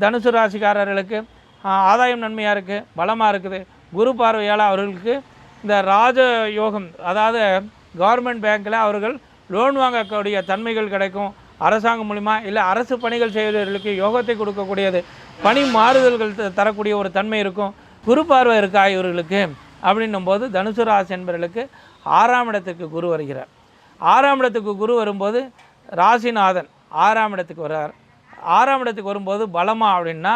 தனுசு ராசிக்காரர்களுக்கு ஆதாயம் நன்மையாக இருக்குது பலமாக இருக்குது. குரு பார்வையால் அவர்களுக்கு இந்த ராஜ யோகம் அதாவது கவர்மெண்ட் பேங்க்கில் அவர்கள் லோன் வாங்கக்கூடிய தன்மைகள் கிடைக்கும். அரசாங்கம் மூலிமா இல்லை அரசு பணிகள் செய்வதற்கு யோகத்தை கொடுக்கக்கூடியது. பணி மாறுதல்கள் த- தரக்கூடிய ஒரு தன்மை இருக்கும். குரு பார்வை இருக்கா இவர்களுக்கு? அப்படின்னும் போது தனுசு ராசி என்பவர்களுக்கு ஆறாம் இடத்துக்கு குரு வருகிறார். ஆறாம் இடத்துக்கு குரு வரும்போது ராசிநாதன் ஆறாம் இடத்துக்கு வர்றார். ஆறாம் இடத்துக்கு வரும்போது பலமா அப்படின்னா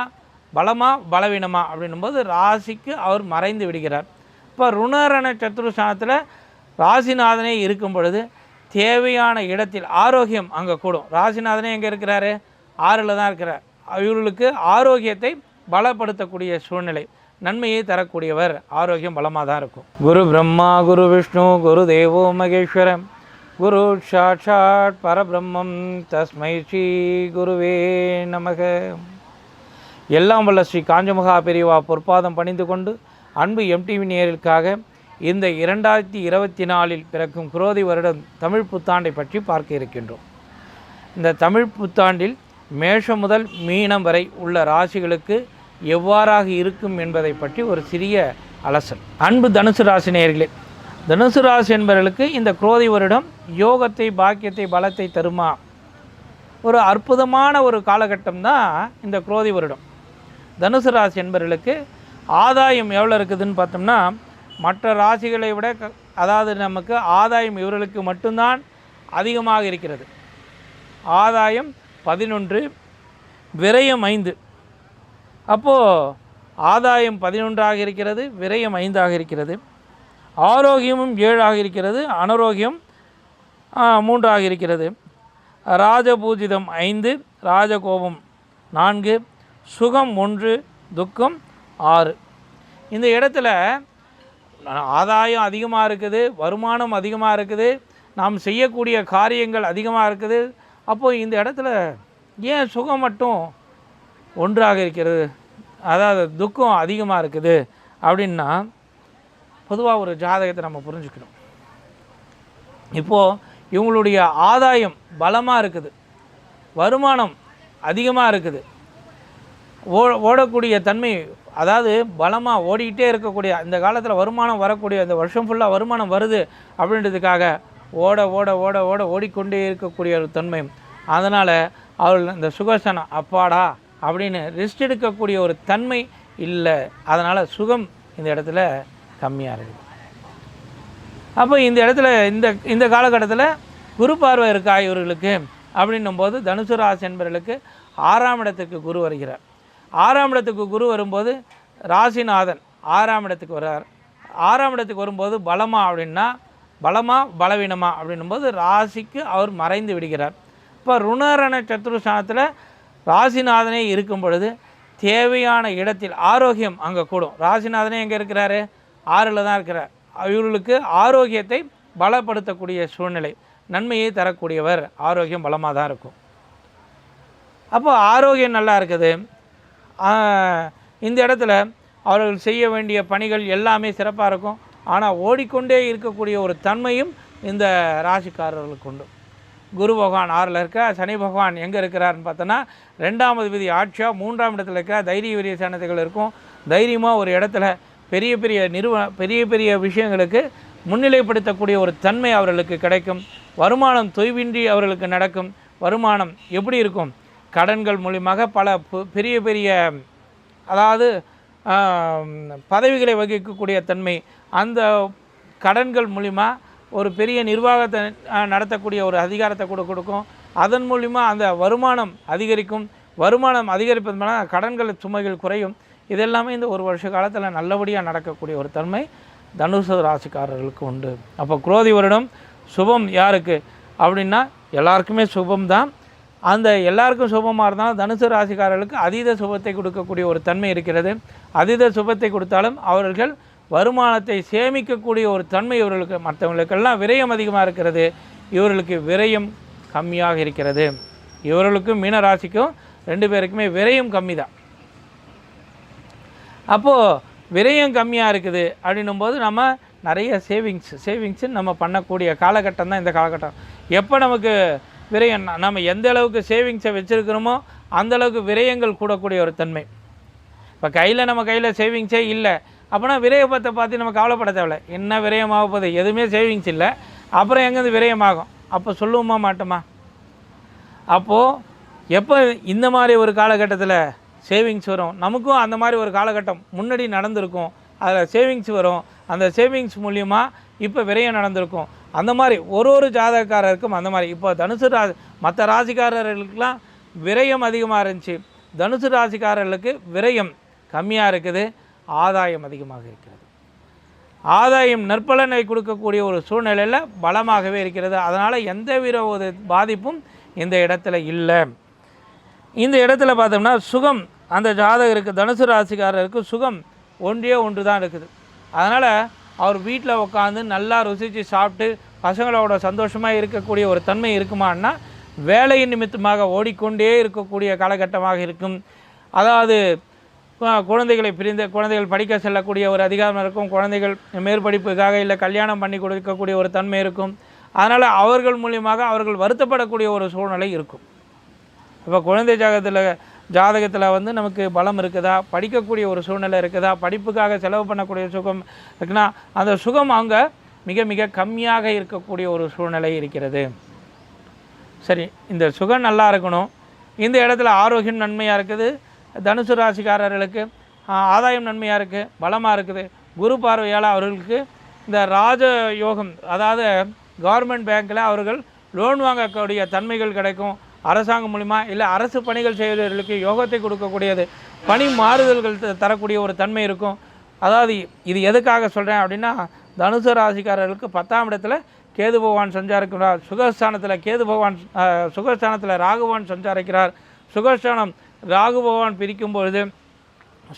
பலமா பலவீனமா அப்படின்னும் போது ராசிக்கு அவர் மறைந்து விடுகிறார். இப்போ ருணரண சத்ருஸ்தானத்தில் ராசிநாதனே இருக்கும் பொழுது தேவையான இடத்தில் ஆரோக்கியம் அங்கே கூடும். ராசிநாதனே எங்கே இருக்கிறாரு? ஆறில் தான் இருக்கிறார். இவர்களுக்கு ஆரோக்கியத்தை பலப்படுத்தக்கூடிய சூழ்நிலை நன்மையை தரக்கூடியவர். ஆரோக்கியம் பலமாக தான் இருக்கும். குரு பிரம்மா குரு விஷ்ணு குரு தேவோ மகேஸ்வரம் குரு சாட்சாட் பரபிரம்மம். தஸ்மை ஸ்ரீ குருவே நமக. எல்லாம் வல்ல ஸ்ரீ காஞ்சமகா பெரியவா பொற்பாதம் பணிந்து கொண்டு அன்பு எம்டிவி நேயர்களுக்காக இந்த இரண்டாயிரத்தி இருபத்தி நாலில் பிறக்கும் குரோதி வருடம் தமிழ் புத்தாண்டை பற்றி பார்க்க இருக்கின்றோம். இந்த தமிழ் புத்தாண்டில் மேஷம் முதல் மீனம் வரை உள்ள ராசிகளுக்கு எவ்வாறாக இருக்கும் என்பதை பற்றி ஒரு சிறிய அலசல். அன்பு தனுசு ராசி நேயர்களே தனுசு ராசி என்பவர்களுக்கு இந்த குரோதி வருடம் யோகத்தை பாக்கியத்தை பலத்தை தருமா? ஒரு அற்புதமான ஒரு காலகட்டம் தான் இந்த குரோதி வருடம். தனுசு ராசி என்பவர்களுக்கு ஆதாயம் எவ்வளோ இருக்குதுன்னு பார்த்தோம்னா மற்ற ராசிகளை விட அதாவது நமக்கு ஆதாயம் இவர்களுக்கு மட்டும்தான் அதிகமாக இருக்கிறது. ஆதாயம் பதினொன்று விரயம் ஐந்து. அப்போது ஆதாயம் பதினொன்றாக இருக்கிறது விரயம் ஐந்தாக இருக்கிறது. ஆரோக்கியமும் ஏழாக இருக்கிறது அனாரோக்கியம் மூன்றாக இருக்கிறது ராஜபூஜிதம் ஐந்து ராஜகோபம் நான்கு சுகம் ஒன்று துக்கம் ஆறு. இந்த இடத்துல ஆதாயம் அதிகமாக இருக்குது வருமானம் அதிகமாக இருக்குது நாம் செய்யக்கூடிய காரியங்கள் அதிகமாக இருக்குது அப்போது இந்த இடத்துல ஏன் சுகம் மட்டும் ஒன்றாக இருக்கிறது? அதாவது துக்கம் அதிகமாக இருக்குது அப்படின்னா பொதுவாக ஒரு ஜாதகத்தை நம்ம புரிஞ்சுக்கணும். இப்போது இவங்களுடைய ஆதாயம் பலமாக இருக்குது. வருமானம் அதிகமாக இருக்குது. ஓ ஓடக்கூடிய தன்மை அதாவது பலமாக ஓடிக்கிட்டே இருக்கக்கூடிய இந்த காலத்தில் வருமானம் வரக்கூடிய இந்த வருஷம் ஃபுல்லாக வருமானம் வருது அப்படின்றதுக்காக ஓட ஓட ஓட ஓட ஓடிக்கொண்டே இருக்கக்கூடிய ஒரு தன்மை. அதனால் அவள் இந்த சுகசனம் அப்பாடா! அப்படின்னு ரெஸ்ட் எடுக்கக்கூடிய ஒரு தன்மை இல்லை. அதனால் சுகம் இந்த இடத்துல கம்மியாக இருக்குது அப்போ இந்த இடத்துல இந்த இந்த காலகட்டத்தில் குரு பார்வை இருக்கா இவர்களுக்கு? அப்படின்னும் போது தனுசு ராசி என்பவர்களுக்கு ஆறாம் இடத்துக்கு குரு வருகிறார். ஆறாம் இடத்துக்கு குரு வரும்போது ராசிநாதன் ஆறாம் இடத்துக்கு வர்றார். ஆறாம் இடத்துக்கு வரும்போது பலமா அப்படின்னா பலமா பலவீனமா அப்படின்னும் போது ராசிக்கு அவர் மறைந்து விடுகிறார். இப்போ ருணரண சத்ருஸ்தானத்தில் ராசிநாதனே இருக்கும் பொழுது தேவையான இடத்தில் ஆரோக்கியம் அங்கே கூடும். ராசிநாதனே எங்கே இருக்கிறாரு? ஆறில் தான் இருக்கிறார் இவர்களுக்கு ஆரோக்கியத்தை பலப்படுத்தக்கூடிய சூழ்நிலை நன்மையை தரக்கூடியவர் ஆரோக்கியம் பலமாக தான் இருக்கும். அப்போ ஆரோக்கியம் நல்லா இருக்குது. இந்த இடத்துல அவர்கள் செய்ய வேண்டிய பணிகள் எல்லாமே சிறப்பாக இருக்கும். ஆனால் ஓடிக்கொண்டே இருக்கக்கூடிய ஒரு தன்மையும் இந்த ராசிக்காரர்களுக்கு உண்டு. குரு பகவான் ஆறில் இருக்க சனி பகவான் எங்கே இருக்கிறாருன்னு பார்த்தோன்னா ரெண்டாவது விதி ஆட்சியாக மூன்றாம் இடத்துல இருக்க தைரிய வீரிய சேனத்துகள் இருக்கும். தைரியமாக ஒரு இடத்துல பெரிய பெரிய நிறுவ பெரிய பெரிய விஷயங்களுக்கு முன்னிலைப்படுத்தக்கூடிய ஒரு தன்மை அவர்களுக்கு கிடைக்கும். வருமானம் தொய்வின்றி அவர்களுக்கு நடக்கும். வருமானம் எப்படி இருக்கும்? கடன்கள் மூலியமாக பல பு- பெரிய பெரிய அதாவது பதவிகளை வகிக்கக்கூடிய தன்மை. அந்த கடன்கள் மூலிமா ஒரு பெரிய நிர்வாகத்தை நடத்தக்கூடிய ஒரு அதிகாரத்தை கூட கொடுக்கும். அதன் மூலிமா அந்த வருமானம் அதிகரிக்கும். வருமானம் அதிகரிப்பது மூலம் கடன்கள் சுமைகள் குறையும். இதெல்லாமே இந்த ஒரு வருஷ காலத்தில் நல்லபடியாக நடக்கக்கூடிய ஒரு தன்மை தனுசு ராசிக்காரர்களுக்கு உண்டு. அப்போ குரோதி வருடம் சுபம் யாருக்கு? அப்படின்னா எல்லாருக்குமே சுபம் தான் அந்த எல்லாருக்கும் சுபமாக இருந்தாலும் தனுசு ராசிக்காரர்களுக்கு அதீத சுபத்தை கொடுக்கக்கூடிய ஒரு தன்மை இருக்கிறது. அதீத சுபத்தை கொடுத்தாலும் அவர்கள் வருமானத்தை சேமிக்கக்கூடிய ஒரு தன்மை இவர்களுக்கு மற்றவங்களுக்கெல்லாம் விரயம் அதிகமாக இருக்கிறது. இவர்களுக்கு விரயம் கம்மியாக இருக்கிறது. இவர்களுக்கும் மீனராசிக்கும் ரெண்டு பேருக்குமே விரயம் கம்மி தான் அப்போது விரயம் கம்மியாக இருக்குது அப்படின்னும் போது நம்ம நிறைய சேவிங்ஸ் சேவிங்ஸு நம்ம பண்ணக்கூடிய காலகட்டம் தான் இந்த காலகட்டம். எப்போ நமக்கு விரயம் நம்ம எந்த அளவுக்கு சேவிங்ஸை வச்சுருக்கிறோமோ அந்தளவுக்கு விரயங்கள் கூடக்கூடிய ஒரு தன்மை. இப்போ கையில் நம்ம கையில் சேவிங்ஸே இல்லை அப்போனா விரயப்பத்தை பார்த்து நம்ம கவலைப்பட தேவையில்ல. என்ன விரயமாக போகுது? எதுவுமே சேவிங்ஸ் இல்லை. அப்புறம் எங்கேருந்து விரயமாகும் அப்போ சொல்லுவோமா மாட்டோமா? அப்போது எப்போ இந்த மாதிரி ஒரு காலகட்டத்தில் சேவிங்ஸ் வரும். நமக்கும் அந்த மாதிரி ஒரு காலகட்டம் முன்னாடி நடந்திருக்கும். அதில் சேவிங்ஸ் வரும். அந்த சேவிங்ஸ் மூலிமா இப்போ விரயம் நடந்திருக்கும். அந்த மாதிரி ஒரு ஒரு ஜாதகக்காரருக்கும் அந்த மாதிரி. இப்போ தனுசு ராசி மற்ற ராசிக்காரர்களுக்கெலாம் விரயம் அதிகமாக இருந்துச்சு. தனுசு ராசிக்காரர்களுக்கு விரயம் கம்மியாக இருக்குது. ஆதாயம் அதிகமாக இருக்கிறது. ஆதாயம் நற்பலனை கொடுக்கக்கூடிய ஒரு சூழ்நிலையில் பலமாகவே இருக்கிறது. அதனால் எந்த வித ஒரு பாதிப்பும் இந்த இடத்துல இல்லை. இந்த இடத்துல பார்த்தோம்னா சுகம் அந்த ஜாதகருக்கு தனுசு ராசிக்காரருக்கு சுகம் ஒன்றே ஒன்று தான் இருக்குது. அதனால் அவர் வீட்டில் உட்காந்து நல்லா ருசித்து சாப்பிட்டு பசங்களோட சந்தோஷமாக இருக்கக்கூடிய ஒரு தன்மை இருக்குமான்னா வேலையின் நிமித்தமாக ஓடிக்கொண்டே இருக்கக்கூடிய காலகட்டமாக இருக்கும். அதாவது குழந்தைகளை பிரிந்த குழந்தைகள் படிக்க செல்லக்கூடிய ஒரு அதிகாரம் இருக்கும். குழந்தைகள் மேற்படிப்புக்காக இல்லை கல்யாணம் பண்ணி கொடுக்கக்கூடிய ஒரு தன்மை இருக்கும். அதனால் அவர்கள் மூலியமாக அவர்கள் வருத்தப்படக்கூடிய ஒரு சூழ்நிலை இருக்கும். இப்போ குழந்தை ஜாகத்தில் ஜாதகத்தில் வந்து நமக்கு பலம் இருக்குதா? படிக்கக்கூடிய ஒரு சூழ்நிலை இருக்குதா? படிப்புக்காக செலவு பண்ணக்கூடிய சுகம் இருக்குன்னா அந்த சுகம் அங்கே மிக மிக கம்மியாக இருக்கக்கூடிய ஒரு சூழ்நிலை இருக்கிறது. சரி இந்த சுகம் நல்லா இருக்கணும். இந்த இடத்துல ஆரோக்கியம் நன்மையாக இருக்குது. தனுசு ராசிக்காரர்களுக்கு ஆதாயம் நன்மையாக இருக்குது பலமாக இருக்குது. குரு பார்வையால் அவர்களுக்கு இந்த ராஜ யோகம் அதாவது கவர்மெண்ட் பேங்க்கில் அவர்கள் லோன் வாங்கக்கூடிய தன்மைகள் கிடைக்கும். அரசாங்கம் மூலிமா இல்லை அரசு பணிகள் செய்வதற்கு யோகத்தை கொடுக்கக்கூடியது. பணி மாறுதல்கள் த- தரக்கூடிய ஒரு தன்மை இருக்கும். அதாவது இது எதுக்காக சொல்கிறேன் அப்படின்னா தனுசு ராசிக்காரர்களுக்கு பத்தாம் இடத்துல கேது பகவான் சஞ்சாரிக்கிறார். சுகஸ்தானத்தில் கேது பகவான் அஹ், சுகஸ்தானத்தில் ராகுவான் சஞ்சாரிக்கிறார். சுகஸ்தானம் ராகு பகவான் பிரிக்கும் பொழுது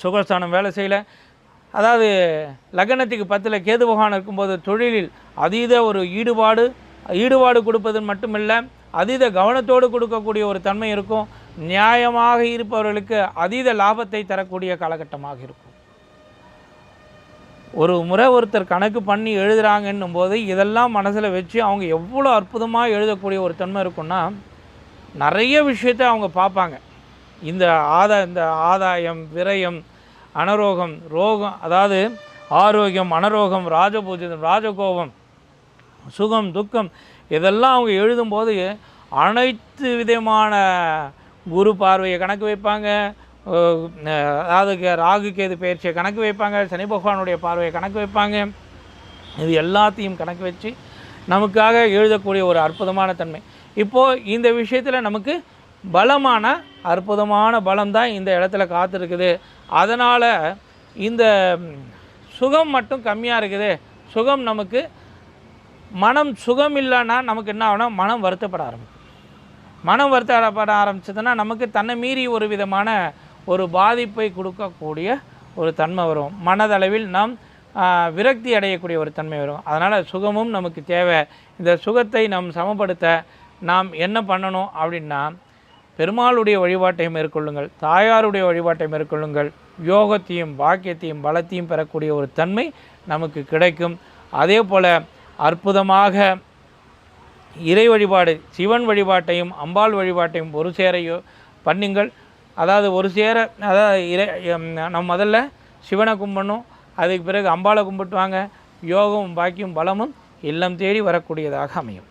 சுகஸ்தானம் வேலை செய்யல. அதாவது லக்னத்துக்கு பத்தில் கேது பகவான் இருக்கும்போது தொழிலில் அதீத ஒரு ஈடுபாடு ஈடுபாடு கொடுப்பது மட்டுமில்லை. அதீத கவனத்தோடு கொடுக்கக்கூடிய ஒரு தன்மை இருக்கும். நியாயமாக இருப்பவர்களுக்கு அதீத லாபத்தை தரக்கூடிய காலகட்டமாக இருக்கும். ஒரு முறை ஒருத்தர் கணக்கு பண்ணி எழுதுகிறாங்கன்னும் போது இதெல்லாம் மனசில் வச்சு அவங்க எவ்வளோ அற்புதமாக எழுதக்கூடிய ஒரு தன்மை இருக்குன்னா நிறைய விஷயத்தை அவங்க பார்ப்பாங்க. இந்த ஆதா இந்த ஆதாயம் விரயம் அனரோகம் ரோகம் அதாவது ஆரோக்கியம் அனரோகம் ராஜபூஜிதம் ராஜகோபம் சுகம் துக்கம் இதெல்லாம் அவங்க எழுதும்போது அனைத்து விதமான குரு பார்வையை கணக்கு வைப்பாங்க. அதாவது கே- ராகு கேது பயிற்சியை கணக்கு வைப்பாங்க. சனி பகவானுடைய பார்வையை கணக்கு வைப்பாங்க. இது எல்லாத்தையும் கணக்கு வச்சு நமக்காக எழுதக்கூடிய ஒரு அற்புதமான தன்மை. இப்போது இந்த விஷயத்தில் நமக்கு பலமான அற்புதமான பலம் தான் இந்த இடத்துல காத்திருக்குது. அதனால் இந்த சுகம் மட்டும் கம்மியாக இருக்குது. சுகம் நமக்கு மனம் சுகம் இல்லைன்னா நமக்கு என்ன ஆகும்னா மனம் வருத்தப்பட ஆரம்பிக்கும். மனம் வருத்தப்பட ஆரம்பிச்சதுன்னா நமக்கு தன்னை மீறி ஒரு விதமான ஒரு பாதிப்பை கொடுக்கக்கூடிய ஒரு தன்மை வரும். மனதளவில் நாம் விரக்தி அடையக்கூடிய ஒரு தன்மை வரும். அதனால் சுகமும் நமக்கு தேவை. இந்த சுகத்தை நாம் சமப்படுத்த நாம் என்ன பண்ணணும் அப்படின்னா பெருமாளுடைய வழிபாட்டை மேற்கொள்ளுங்கள். தாயாருடைய வழிபாட்டை மேற்கொள்ளுங்கள். யோகத்தையும் பாக்கியத்தையும் பலத்தையும் பெறக்கூடிய ஒரு தன்மை நமக்கு கிடைக்கும். அதே போல் அற்புதமாக இறை வழிபாடு சிவன் வழிபாட்டையும் அம்பாள் வழிபாட்டையும் ஒரு சேரையோ பண்ணுங்கள். அதாவது ஒரு சேர அதாவது இறை நம் முதல்ல சிவனை கும்பிடணும் அதுக்கு பிறகு அம்பாளை கும்பிட்டு வாங்க யோகமும் பாக்கியும் பலமும் இல்லம் தேடி வரக்கூடியதாக அமையும்.